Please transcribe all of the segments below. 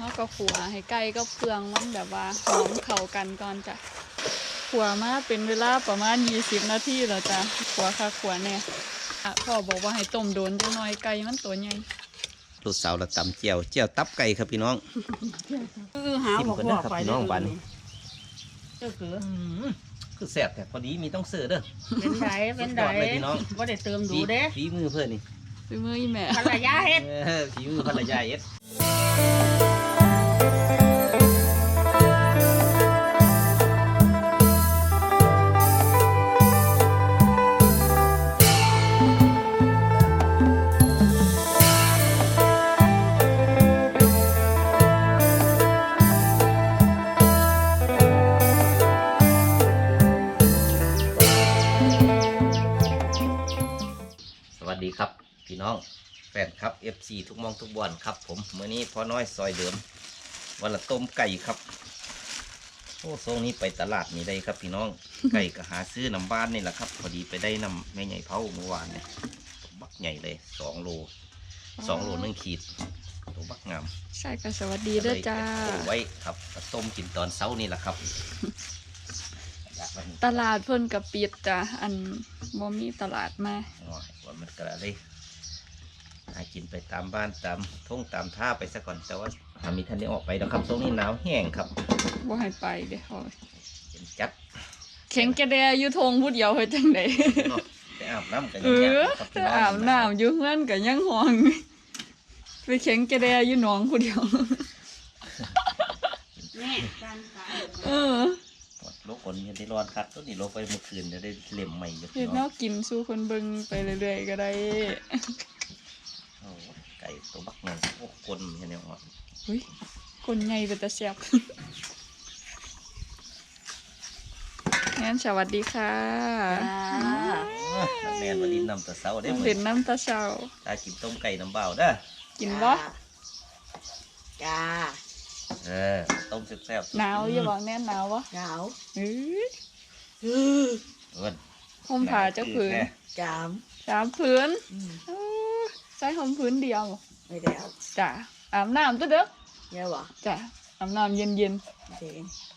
เขาก็ขัวให้ไก่ก็เครื่องมันแบบว่าหอมเข้ากันก่อนจ้ะขัวมาเป็นเวลาประมาณ 20 นาทีแล้วจ้ะขัวค่ะขัวแน่อะพ่อบอกว่าให้ต้มโดนจังหน่อยไก่มันตัวใหญ่ลูกสาวเราตำเจียวเจียวตับไก่ครับพี่น้องคือหาจิ้มบอกก่อนว่านะครับไปพี่น้องบัดนี้ก็คือคือแสบแต่พอดีมีต้องเสือเด้อเป็นไดเป็นไดสุดยอดเลยพี่น้องว่าได้เติมดูฝีเด้ฝีมือเพื่อนนี่ไปมืออีแม่ภรรยาเฮ็ดเออฝีมือภรรยาเอ็ด FC ทุกหมองทุกบอนครับผมเมื่อนี้พ่อน้อยซอยเดิม วันละต้มไก่ครับโอ้ทรงนี้ไปตลาดนี่ได้ครับพี่น้อง ไก่ก็หาซื้อน้ำบ้านนี่แหละครับ พอดีไปได้น้ำแม่ใหญ่เผาเมื่อวานเนี่ยตัวบักใหญ่เลยสองโลสองโลหนึ่งขีดตัวบักงามใช่ก็สวัสดีเด้อจ้าก็เลยเก็บไว้ครับก็ต้มกินตอนเช้านี่แหละครับอยากมันตลาดเพิ่นกับปิดจ้ะอันบ่มีตลาดมาอ๋อว่ามันก็เลย หากินไปตามบ้านตามทุ่งตามท่าไปซะก่อนแต่ว่าหามีทันได้ออกไปแล้วครับช่วงนี้หนาวแห้งครับบ่ให้ไปเด้อโอ้ยเป็นจัดเข็งกระแดอยู่ทงผู้เดียวเฮ็ดจังได๋เนาะไปอาบน้ำกันเอยังอไงครับแต่พี่น้องอาบน้ำอยู่เฮือนก็ยังห่วงไปเข็งกระแดอยู่หนองผู้เดียว แม่การขายเออหมดโลกคนยังได้ร้อนคัดต้นนี้โลกไปเมื่อคืนจะได้เล่มใหม่อยู่เฮ็ดแนวกินสู่คนเบิ่งไปเรื่อยๆก็ได้โอ้ไก่ตัวบักเงินโอ้คนมันยังไงวะเฮ้ยคนใหญ่เป็นตาแซ่บงั้นสวัสดีค่ะแมนวันนี้นำแต่เสาได้เหมืเห็อนนน้ำตาเช้าตากินต้มไก่น้ำเบาเด้อกินบ่จ้าเออต้มแซ่บๆหนาวอย่าบอกแน่หนาววะหนาวเอ้ยอือเอิ้นห่มผ้าเจ้าผืนแน่จามสามผืน อืมเอ้อใส่ห่มผืนเดียวไม่ได้เอาจ้ะอาบน้ำตัวเด้อเนี่ยวะจ้ะอาบน้ำเย็นเด็ง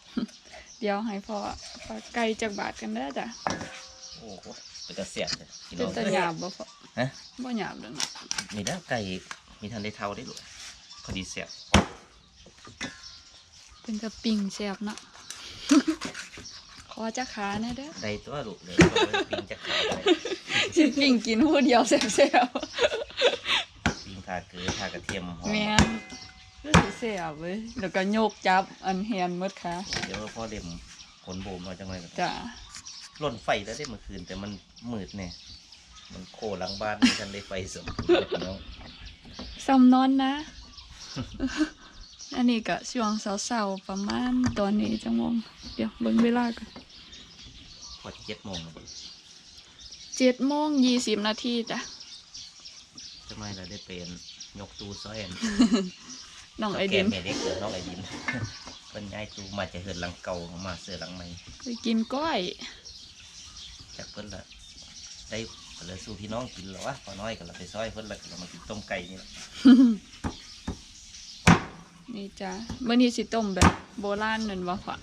ๆเดี๋ยวให้พ่อฝากไก่จากบาทกันได้อจ้ะโอ้โหเป็นตาเสียบเลยพี่เป็น้นองตาหยาบบ่พ่อฮะบ่หยาบเด้อนะมีด้าไก่มีทันได้เท่าได้หรือพอดีเสียบเป็นตะปิ่งแซ่บเนาะข อจะขาแน่เด้อได้ตัวลูกเลยปิงจะขายเลยสิปิ่งกินผู้เดียวแซ่บปิงทาเกลือทากระเทียมหอๆมแม่นก็สิแซ่บเว้ยแล้วก็โยกจับอันแฮนหมดค่ะ เดี๋ยวพ่อเด็มขนโบมมาจังเลยจ้ะล่นไฟแล้วได้เมื่อคืนแต่มันมืดเนี่ยมันโคหลังบ้านมีทันได้ไฟสมพี่น้องซ้ำนอนนะ อันนี้ก็ช่วงเช้าๆประมาณตอนนี้จังโมงเดี๋ยวเบิ่งเวลาก่อน พอเจ็ดโมงเจ็ดโมงยี่สิบนาทีจ้ะทำไมเราได้เป็นยกตู้ซ้อยน้องไอเดินแม่เด็กเกิดน้องไอดินเป็นย้ายตู้มาจะเหินหลังเก่ามาเสือหลังใหม่ไปกินก้อยจากเพิ่นละได้ก็เลยสู่พี่น้องกินหรอวะพอน้อยก็เราไปซอยเพิ่นละก็เรามากินต้มไก่นี่ล่ะนี่จ้ะเมื่อนี้สิต้มแบบโบราณนั่นวะฝะ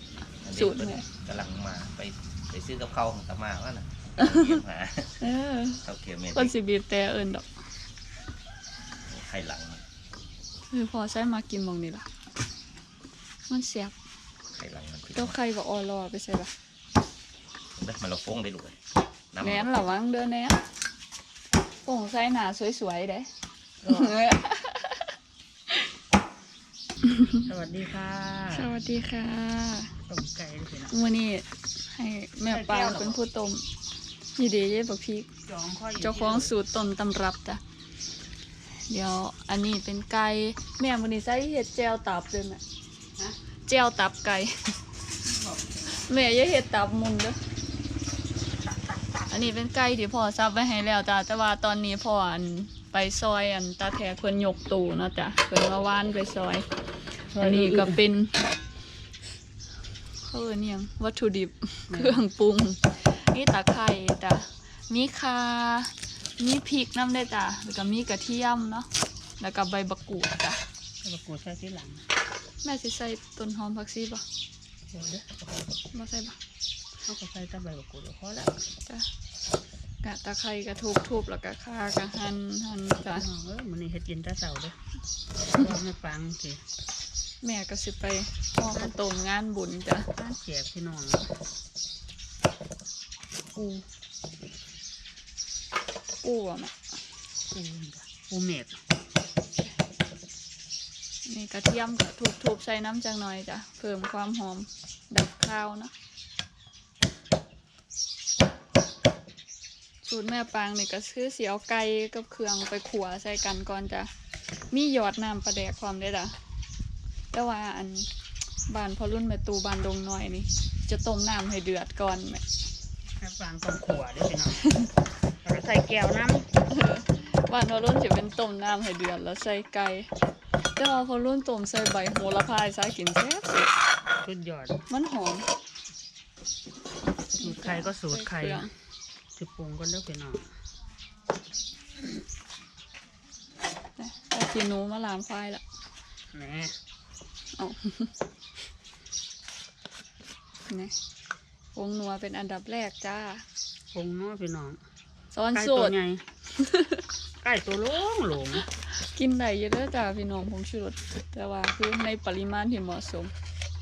อันนี้สูตรเพิ่นเนี่ยกำลังมาไปไป ซื้อกับข้าวของตามาว่าน่ะเตรียมหาเออข้าวเกี๊ยวเม็ดคนสิบีบแต่เอินดอกไข่หลังคือพอใช้มากินหมองนี่ล่ะ มันเสียบไข่หลังมันพี่น้ตัอวงไข่ก็ออรอไปใส่ละได้มันเราโฟ้งได้ลูกเลยน้ำแหนนระวังเด้อแหนนโป่งใส่หนาสวยๆเด้สวัสดีค่ะ สวัสดีค่ะ ต้มไก่เลยสินะมื่อนี้ให้แม่ปางเป็นผู้ต้มนี่เดีเย่บักพริก จองข้อยยู่เจ้าของสูตรต้นตำรับจ้ะเดี๋ยวอันนี้เป็นไก่แม่มื่อนี้ใส่เห็ดแจวตับเลยแม่ฮะแจวตับไก่แม่อย่าเห็ดตับมุนเด้ออันนี้เป็นไก่ที่พ่อซับไว้ให้แล้วจ้ะแต่ว่าตอนนี้พ่ออันไปซอยอันตาแทเพิ่นยกตู้เนาะจ้ะเพิ่นมาว่านไปซอย อันนี้ก็เป็น เขาเรียกอิหยังวัตถุดิบเครื่องปรุงมีตะไคร้จ้ะมีข่ามีพริกน้ำได้จ้ะแล้วก็มีกระเทียมเนาะแล้วก็ใบบักกูดจ้ะจะประกวดใช้ที่หลัง แม่สิใส่ต้นหอมผักชีบ่เดี๋ยวเด้อบ่ใส่บ่เอากาแฟตะใบกับกูเดี๋ยวพอแล้วจ้ะกะตะไคร้กะทุบทุบแล้วก็ข่ากะหั่นหั่นจ้ะน้องเออมันนี่เฮ็ดเย็นแตะเสาเด้อว่าไม่ฟังสิ แม่ก็สิไปห่อข้าวต้มงานบุญจ้ะบ้านแจกพี่น้องปูปูอะแม่ปูนี่จ้ะปูเมดนี่กระเทียมก็ทุบทุบใส่น้ำจังหน่อยจ้ะเพิ่มความหอมดับข้าวเนาะสูตรแม่ปางนี่ก็คือเสียวไก่กับเครื่องไปขัวใส่กันก่อนจ้ะมีหยอดน้ำปลาแดกความได้อจ้ะ แต่ว่าอันบ้านพอรุ่นแม่ตูบ้านดงน้อยนี่ จะต้มน้ำให้เดือดก่อนแม่แม่ฟังต้มขัวเด้อพี่น้องเราก็ใส่แก้วน้บ้านพอรุ่นจะเป็นต้มน้ำให้เดือดแล้วใส่ไก่แต่ว่าพอรุ่นต้มใส่ใบโหระพาใส่กินแซ่บสุดำสุดยอด มันหอมสูตรไข่ก็สูตรไข่ใส่เครื่องสิปรุงก็เด้อพี่น้องนะแต่ทีหนูมาลามควายละแหน่ เอานี่วงนัวเป็นอันดับแรกจ้าปรุงเนาะพี่น้องซ้อนไก่สูตัวตร ใหญ่ไก่ตัวโลงหลงกินได้เยอะเด้อจ้าพี่น้องผงชูรสแต่ว่าคือในปริมาณที่เหมาะสม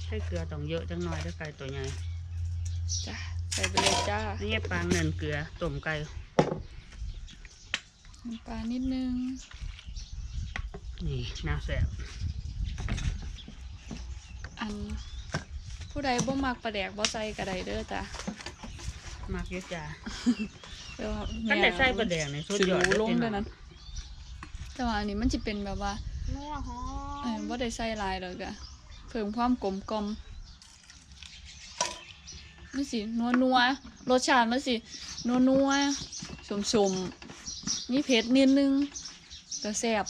ใช้เกลือต้องเยอะจังหน่อยเด้อไก่ตัวใหญ่จ้าใส่ไปเลยจ้านี่ปางเนินเกลือต้มไก่น้ำปลานิดนึงนี่น่าแซ่บ อัน ผู้ใดบ่มักปลาแดกบ่ใส่กระไดเด้อจ้ามากเยอะจ้าแต่ว่าท่านได้ใส่ปลาแดงในสุดสิยอดรู้เด้อลงพี่ด้วยน้อนั้งนแต่ว่าอันนี้มันจะเป็นแบบว่านัวหอเออมบ่ได้ใส่หลายเลยจ้ะเพิ่มความกลมกล่อมมันสินัวนัวๆรสชาติมันสินัวนัวสมสมๆมีเผ็ดนิดนึงก็แซ่บ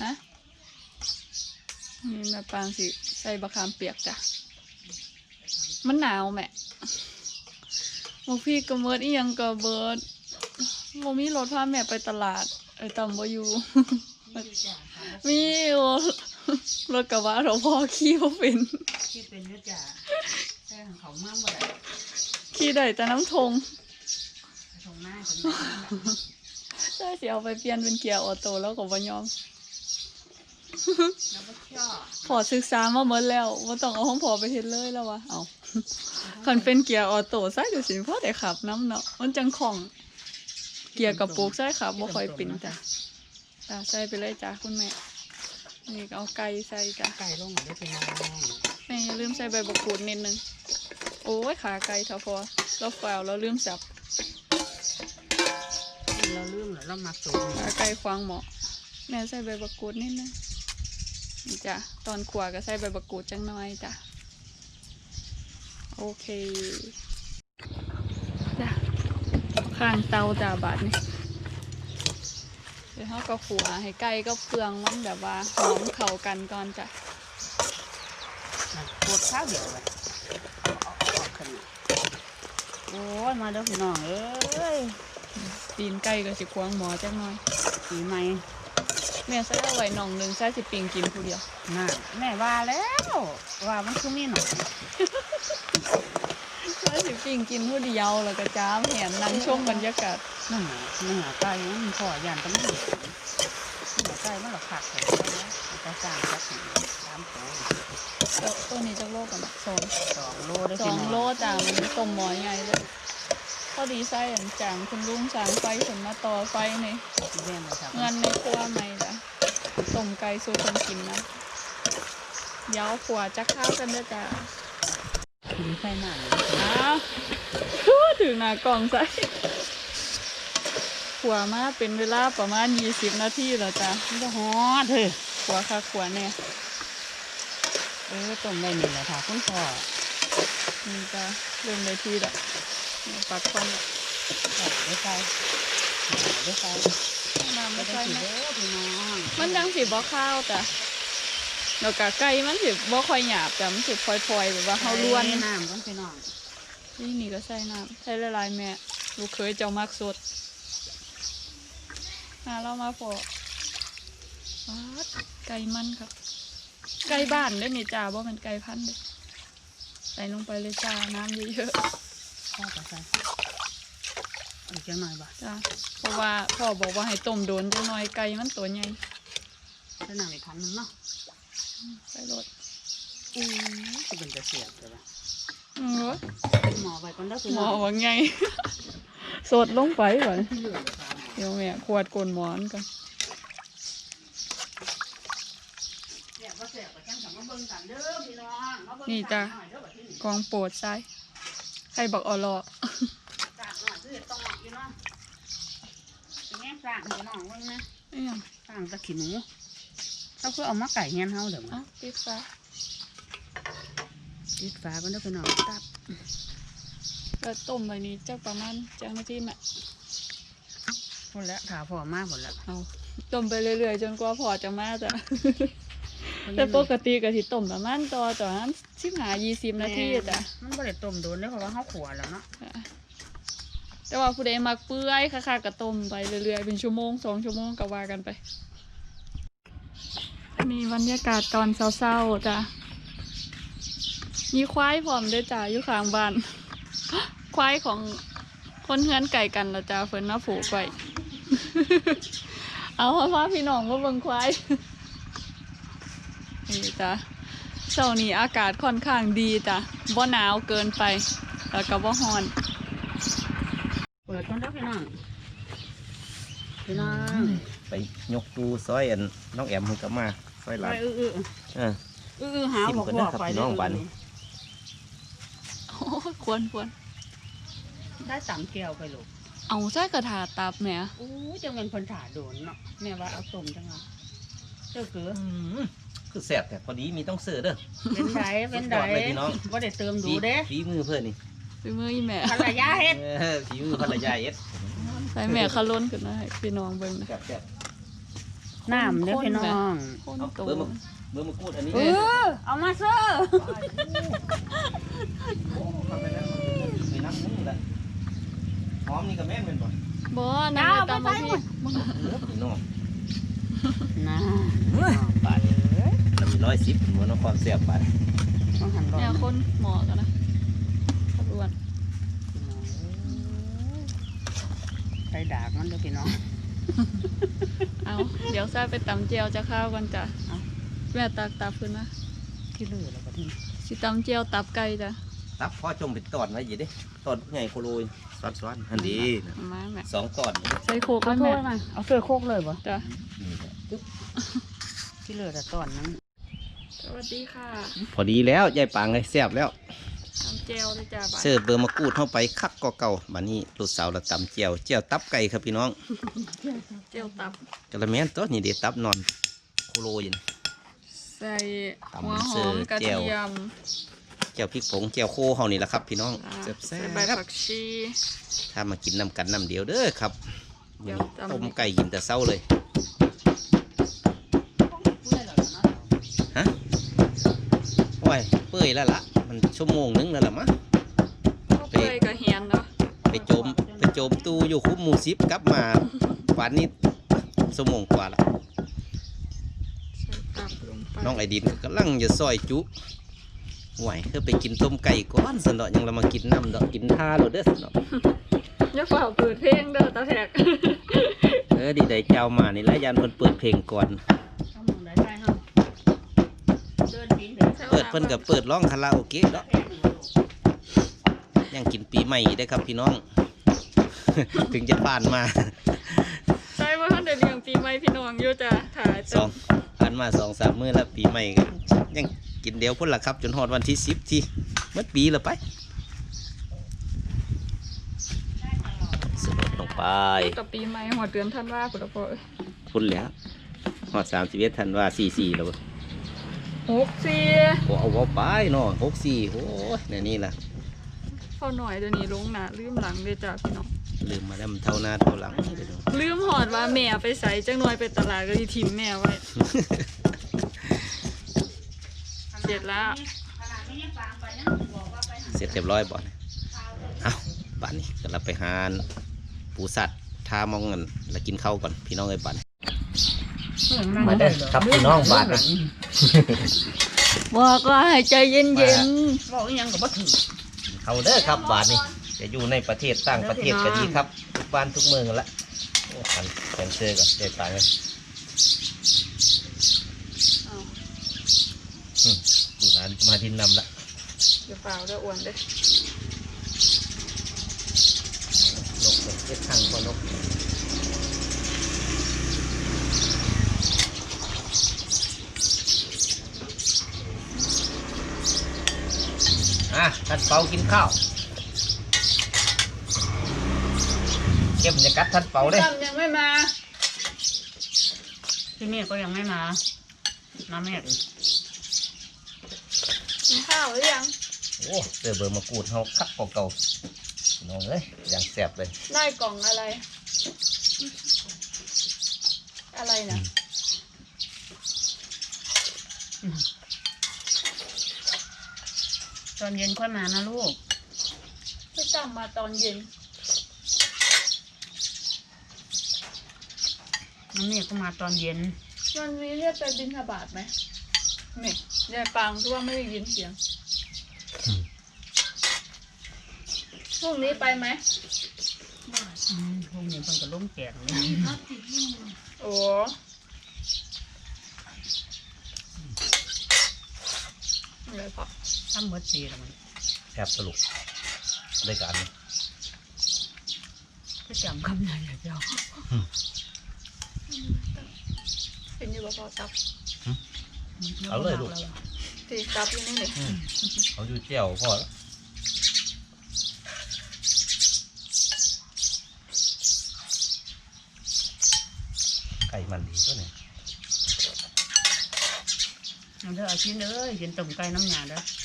ฮะ นี่แม่ปางสิใส่บะขามเปียกจ้ะ มันหนาวแม่บางพี่ก็เมิดอีหยังก็เบิดบ่มีรถพาแม่ไปตลาดไอ้ตำบ่อยู่มีอยู่รถกระบะเราพ่อขี่บ่เป็นที่เป็นเยอะจ้าแต่ของเขามากบ่ได้ขี่ได้แต่น้ำทงตรงหน้าคนนี้ใช่สิเอาไปเปลี่ยนเป็นเกียร์ออโต้แล้วก็บ่ยอม แล้วก็ชอบพอศึกษามาหมดแล้วว่าต้องเอาของพอไปเฮ็ดเลยแล้ววะเอาคันเป็นเกียร์ออโต้ใส่ก็สิพอได้ขับน้ำเนาะมันจังของเกียร์กับปุกใส่ขับบ่ค่อยเป็นจ้ะจ้ะใส่ไปเลยจ้ะคุณแม่ นี่ก็เอาไก่ใส่จ้ะไก่ลงมาได้พี่น้องแม่อย่าลืมใส่ใบบักกูดนิดนึง โอ้ยขาไก่เถอะพอเราแฟวเราลืมสับเราลืมแล้วเรามักสูงขาไก่ควางหมอแม่ใส่ใบบักกูดนิดนึง นี่จ้ะตอนขัวก็ใส่ใบบักกูดจังน้อยจ้ะโอเคจ้ะข้างเตาจ้ะบาดนี่เดี๋ยวเขาก็ขัวให้ไก่ก็เปลืองมันแบบว่าหอมเข้ากันก่อนจ้ะปวดข้าวเดียวเลยเอาออกขึ้นมาโอ้ยมาเด้อพี่น้องเอ้ยตีนไก่ก็สิควางหมอจังน้อยปีใหม่ แม่ใส่เอาไว้หน่องหนึงใส่สิปิงกินผู้เดียวน่ะแม่ว่าแล้ว ว่ามันคือมีหนอนใส่สิปิงกินผู้เดียวแล้วก็จ้ามแหนนั่งชมบรรยากาศนั่นน่ะเนื้อไก่มันพอยานต้องมีเนื้อไก่มันหลักผักเลยจะสร้างสักสามตัวแล้วตัวนี้จะโลกันอะสองสองโลได้สพี่องน้องโลจ้ามันต้มหมอใหญ่เลยพอดีใส่อันจางคุณลุงสางไฟผลมาต่อไฟในที่แม่มาทำเงินในครัวไหมจ้ะ ต้มไก่สู่คนกินนะเดี๋ยวขวาจะข้าวกันเด้อจ้ากินไส้หน้าเลยอ้าวพูดถึงหน้ากล่องใส่ขวามาเป็นเวลาประมาณยี่สิบนาทีแล้วจ้ะมันจะฮอดเถอะขวาค่ะขวาเนี่ยเออต้มได้นี่แหละค่ะคุณพ่อนี่จ้ะเริ่มเลยทีละนี่ปัดควันละได้ใส่ได้ใส่น้ำไม่ไม่ได้ใช่สินะเด้อพี่น้อง มันจังสิบ่ข้าวจ้ะแล้วก็ไก่มันสิบ่ค่อยหยาบจ้ะมันสิพลอยๆแบบว่าเฮาล้วนน้ำกันพี่น้องนี่นี่ก็ใส่น้ำใส่ละลายๆแม่ลูกเคยเจ้ามักสดหาเรามาพอวัดไก่มันครับ ไก่บ้านเด้อนี่จ้าบ่เป็นไก่พันธุ์เด้อใส่ลงไปเลยจ้าน้ำเยอะพ่อก็ใส่อีกจังหน่อยบ่ๆจ้าเพราะว่าพ่อบอกว่าให้ต้มโดนจังหน่อยไก่มันตัวใหญ่ ใส่น้ำอีกพันหนึงเนาะใส่รสอือสิเป็นจะเสียบเลยบ่อือหมอไว้ก่อนเด้อพี่หมน้อองว่าไงสดลงไปก่อนที่เหลือเลยครับเดี๋ยวแม่ขวดกลนหมอนก่อนเสียบบ่เสียบก็จังสมาเบิ่งกันเด้อพี่น้องมาเบิ่งนี่จ้ะหน่อยเด้อบัดนี้กองโปรดใส่ใครบอกออลอสร้างหน่อยคือต้องอยู่เนาะเป็นไงสร้างพี่น้องเบิ่งนะเอ้ยงสร้างตะขี้หนู เราคือเอามาไก่เฮียนเฮาเด้อมาเอ้าปิดฟ้าปิดฝาก่อนเด้อพี่น้องตับแล้วต้มไว้นี้จักประมาณจังนาทีแม่หมดแล้วถาพอมาหมดแล้วเอาต้มไปเรื่อยๆจนกว่าพอจะมาจ้ะแต่ปกติก็สิต้มประมาณต่อต่อนั้นสิบหายี่สิบนาทีจ้ะมันบ่ได้ต้มโดนเด้อเพราะว่าเฮาขัวแล้วเนาะแต่ว่าผู้ใดมักเปื่อยค่ะๆก็ต้มไปเรื่อยๆเป็นชั่วโมงสองชั่วโมงก็ว่ากันไป นี่บรรยากาศตอนเศร้าๆจ้ะ มีควายพร้อมด้วยจ้ะอยู่ข้างบ้าน ควายของคนเฮือนไก่กันละจ้ะเพิ่นมาผูกไว้เอาพ่อพี่น้องมาเบิ่งควายนี่จ้ะเช้านี้อากาศค่อนข้างดีจ้ะบ่หนาวเกินไป แล้วก็บ่ร้อน เปิดก่อนเด้อพี่น้องพี่น้องไปยกตูซอยอันน้องแอมมันก็มา ซอยหไปลานอื้ออื้อเออ อื้ออื้อหาชิมบอกก่อนบนะอกครับไปพี่เด้น้อองบ้านนี้โอ้ยควรควรได้สามแก้วไปลูกเอาใส่กระถาตับแหมอู้จังเป็นคนถาโดนเนาะแม่ว่าเอาต้มจังเนาะเจ้าเกืออืมคือแสบแต่พอดีมีต้องเสือเด้อ เป็นไดเป็นไดสุดยอดเลยพี่น้อง ว่าได้เติมดูเด้ฝีมือเพื่อนนี่ไปมืออีแม่ภรรยาเฮ็ดเออฝีมือภรรยาเอ็ดใส่แม่ขะล้นขึ้นมาให้พี่น้องเบิ่งนะแซ่บแซ่บ น้ำเด้อพี่น้องคนเอาโตเบอร์มาเบอร์มากูดอันนี้เออเอามาเซอร์โอ้ทำไปแล้วไปนับนึงละหอมนี่ก็แม่นเป็นบ่บ่นั่นตามมาพี่เลือพี่น้องนะบาทเรามีร้อยสิบหัวน้องความแซ่บบาทต้องหันรอเนี่ยคนหมอกันนะขบวนใส่ดากมันเด้อพี่น้อง เอาเดี๋ยวใส่ไปตำเจียวจะข้าวกันจ้ะเอาแม่ตักตับขึ้นนะที่เหลือแล้วก็ที่สิตำเจียวตับไก่จ้ะตับพ่อจมเป็นตอนไว้อยู่เดิตอนใหญ่โคโรยซ้อนซ้อนๆอันดีนะเอามาแม่สองตอนใส่โคกเอาไว้ถ้วแม่ยมาเอาถ้วยโคกเลยบ่จ้ะนี่แหละปึ๊บที่เหลือแต่ตอนนั้นสวัสดีค่ะ พอดีแล้วยายปางเลยแซ่บแล้วตำเจียวเลยจ้ะบ่ายเสิร์ฟเบอร์มะกรูดเข้าไปคักก็เก่าบัดนี้ลูกสาวเราตำเจียวเจียวตับไก่ครับพี่น้องเจียวตับกระแมนตัวนี้เด็ดตับนอนโคโรยนะใส่ตำหัวหเสิอร์มฟกระเจียวเทียมเจียวพริกผงเจียวโคเฮานี่แหละครับ พี่น้องอ่าแซ่บแซ่ใส่ใบบผักชีถ้ามากินน้ำกันน้ำเดียวเด้อครับเดี๋ยวตำต้มไก่กินแต่เช้าเลยฮะโอ้ยเปื่อยแล้วล่ะ มันชั่วโมงนึงแล้วล่ะมะข้าวเปื่อยกับเฮียนเนาะไปโจมไปโจมตู้อยู่คุ้มหมูซิปกลับมาป่านนี้ชั่วโมงกว่าละใส่ตับลงไปน้องไอดินกำลังจะซอยจุไหวคือไปกินต้มไก่ก่อนสนดอกยังเรามากินน้ำดอกกินท่าโรเด้อสนดอกอย่าเป่าเปิดเพลงเด้อตาแทกเออดีใจเจ้ามานี่ละยันเพิ่นเปิดเพลงก่อน เอาหมองได้ได้เฮาเดินปีนถึง เปิดเพิ่นกับเปิดร้องคาราโอเกะเนาะแค่หนึ่งลูกยังกินปีใหม่ได้อครับพี่น้อง ถึงจะผ่านมาใช่ว่าท่านเดือนเลี้ยงปีใหม่พี่น้องอยู่จ้ะถ่ายสองผ่านมาสองสามมื้อแล้วปีใหม่ก็ยังกินเดียวพุ่นละครับ จนฮอดวันที่สิบที่เมื่อปีละไปสลดลงไปกับปีใหม่หัวเดือนท่านว่าคุณพ่อพุ่นแล้วฮอดสามสิบเอ็ดธันวาสี่สี่แล้วบ่ หกสี่โอ้เอาเว้าไปเนาะหกสี่โอ้ยเนี่ยนี่ล่ะเข้าหน่อยเดี๋ยวนี้ลงหนาลืมหลังเลยจ้ะพี่น้องลืมมาแล้วมันเท่าหน้าเท่าหลังเดี๋ยวดูลืมหอดว่าแม่ไปใส่จังหน่อยไปตลาดก็ที่ทิมแม่ไว้เสร็จแล้วขนาดนี้ยังฟังไปยังบอกว่าไปหาเสร็จเรียบร้อยบ่ข้าวเอาบ้านนี้ก็เราไปหาปูสัตว์ทามองเงินแล้วกินข้าวก่อนพี่น้องเอ้ยบ้าน มาเด้อครับพี่น้องบาทนะบอกว่าให้ใจเย็นบอกอีหยังก็บ่ถือเขาเด้อครับบาทนี้จะอยู่ในประเทศต่างประเทศก็ดีครับ ทุกบ้านทุกเมืองกันละโอ้ขันแคนเซอร์ก่อนเด็ดตายเลยๆเอาอืมดูร้านมาทินนำละเดี๋ยวเปล่าเด้ออ้วนเด้อนกเป็นเจ็ดทางพอนก ท่านเปากินข้าวเข้มจะกัดท่านเปาเด้ตั้มยังไม่มา ที่นี่ก็ยังไม่มา มาแม่อีกกินข้าวหรือยัง โอ้เจอเบอร์มากรูดเฮาคักเก่าๆน้องเอ้ยอย่างแสบเลย ได้กล่องอะไร อะไรนะ ตอนเย็นค่อยมานะลูกพี่ตั้มมาตอนเย็นน้ำเมฆก็มาตอนเย็น วันนี้เรียกไปบินทบาทไหมนี่ยายปังที่ว่าไม่ได้ยินเสียงพรุ่งนี้ไปไหมอืมพวกนี้เพิ่นก็ล้มแจกเลยโอ้เลยพอ ทำหมดสีแล้วมันแสบสรุปได้การนี้ก็จำคำไหนอย่าเจ้าเป็นอยูบพอตับเอาเลยลูกตีตับอยู่นี่นี่อืมเขาอยู่เจียวพอแล้วไก่มันดีตัวนี้เอาเด้อเอาชิ้นเอ้ยกินต้มไก่น้ำยาเด้อไปทำ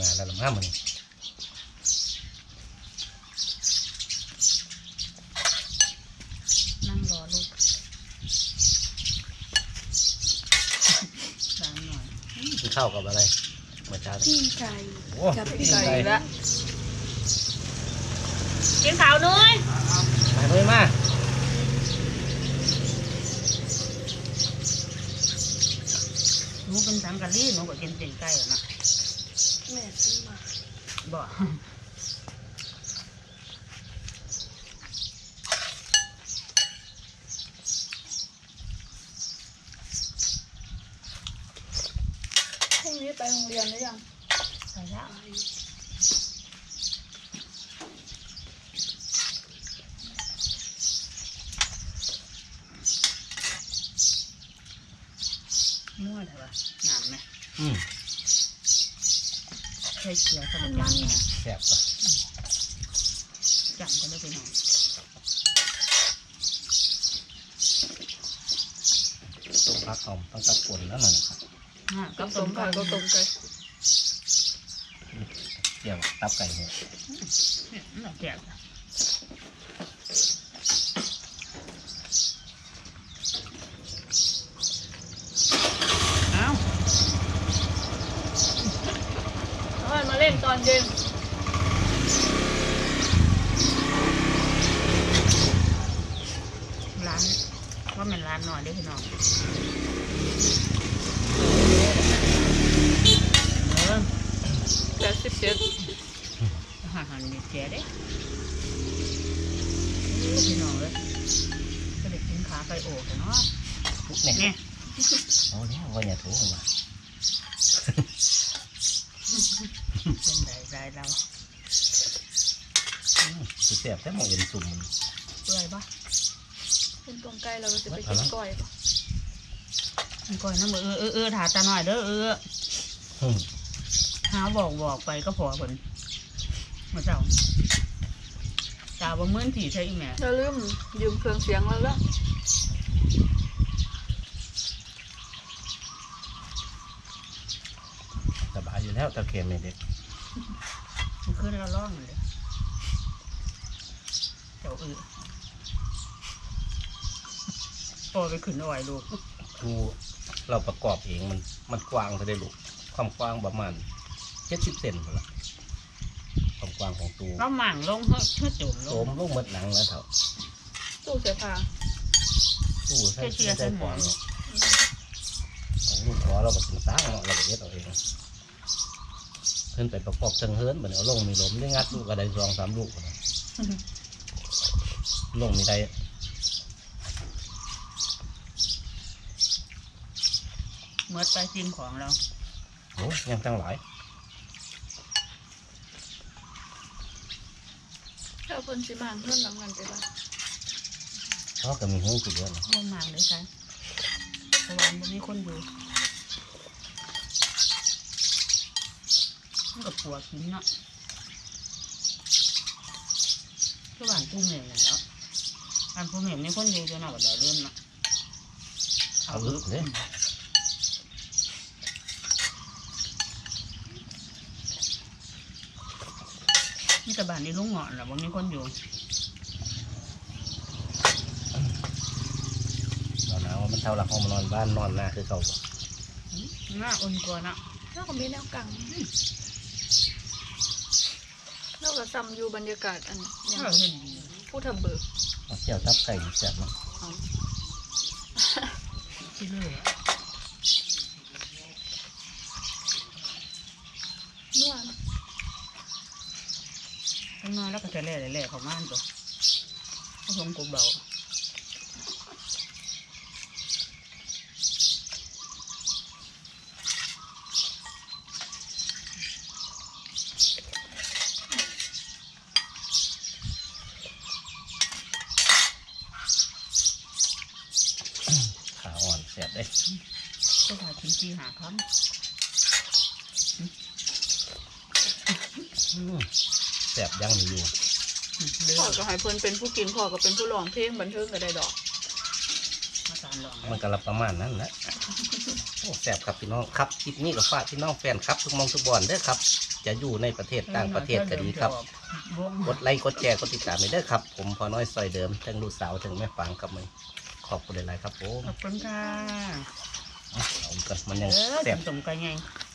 งานแล้วลำห้ามันนั่งรอลูกล้างหน่อยกินข้าวกับอะไรเมื่อเช้านี้ปิ้งไก่โอ้กับปิ้งไก่ไก่ละกินข้าวหน้อยไปเลยมาหนูเป็นสังกะรีหนูก็กินเต็มไก่อะนะ แม่ซื้อมาบ่พรุ่งนี้ไปโรงเรียนหรือยัง ใส่แล้วมั่วเลยวะน้ำไหม อืม ใช้เกลือสัก มัน อ มั ย่าง นเนี่ย แสบปะ จำก็ได้ไปหน่อยต้มพักหอมต้องตับป่นแล้วมันนะครับอะก็ก็ต้ต้มมไก่ไก่ก็ต้มไก่เจียวตับไก่เนี่ย เนี่ยมันแจกอะเอ้า แล้วมันมาเล่นตอนเย็น ร้านว่ามันร้านหน่อยได้อพี่น้องเออ แปดสิบเจ็ด อาหารมีแจเด้โอ้พี่น้องเลยก็ได้กินขาไก่โอกเนาะเนี่ยเนี่ยเอาเนี่ยว่าอย่าถูกมาเป็นได้ได้เราสิแสบแต่หมองเอ็นซุ่มมันเปื่อยปะเป็นต้มไก่เราก็จะไปกินก้อยปะมันก่อยน้ำมือเออเออเออถาตาหน่อยเด้อเอออืมหาบอกบอกไปก็พอผล มาเจ้าตาบ่เหมือนที่ใช่อีแม่อย่าลืมยืมเครื่องเสียงแล้วละสบายอยู่แล้วตะเคียนเนี่ยเด็กมันขึ้นแล้วร้องเลยเจ้าเออพอไปขึ้นอ่อยลูกครูเราประกอบเองมันมันกว้างไปได้ลูกความกว้างประมาณเจ็ดสิบเซนหมดละ กว้างของตูเราหมั่งลงเฮ้ยเพื่อจุ่มลโสงมลูกหมดหนังแล้วเถอะตู้เสื้อผ้าตู้ใส่เสื้อใส่กวางเนาะของลูกขอเราก็ถึงสร้างเนาะเราก็เย็ดเอาเองเพิ่นไปประกอบเชิงเฮิร์นเหมือนเอาลงมีลมได้งัดลูกก็ได้สองสามลูกพุ่นน่ะลงมีได้เมื่อไปกินของเราโอ้ยังตั้งหลาย ถ้า เพิ่นสิมาเพิ่นหลังนั้นไปบ่าเพราะก็มีหูกี่เดือนลงหมั่งเลยค่ะเพราะวันนี้คนอยู่มันกับปัวกินเนาะทุกวันผู้เหม่งเนี่ยเนาะอันผู้เหม่งนี่คนอยู่จนหนาบัดเดี๋ยวเริ่มเนาะเอาลึกเลย แต่บ้านนี้ลุงเหงาะแหละวันนี้คนอยู่นอนหนาวมันเท่าหลักห้องมานอนบ้านนอนหน้าคือเก่าบ่หน้าอุ่นกว่าเนาะแล้วก็มีแนวกังแล้วก็ซ้ำอยู่บรรยากาศอันหยังเราเห็นดีผู้ทำเบิกเอาเจียวทับไก่แซ่บเนาะ ที่เลื่อย นวล ข้างนอกแล้วก็จะเล่เล่ๆเขาม่านตัวเขาคงกูเบาขาอ่อนแซ่บได้ก็ถ่ายชิ้นที่หาคอืมแซ่บยังมีอยู่ำเลืพ่ออกก็ให้เพิ่นเป็นผู้กินพ่อก็เป็นผู้ร้องเพลงบันเทิงก็ได้ดอกมาตามลองมันก็รับประมาณนั้นแหละโอ้แซ่บครับพี่น้องครับคลิปนี้ก็ฝากพี่น้องแฟนครับ ทุกหมองทุกบอนเด้อครับ จะอยู่ในประเทศต่างประเทศก็ดีครับวงกดไลค์กดแชร์กดติดตามไปเด้อครับ ผมพอน้อยซอยเดิมทั้งลูกสาวทั้งแม่ฟังครับมันขอบคุณหลายๆครับผมขอบคุณค่ะเอาเอากันมันเอยังอแซ่บสมกันไงอ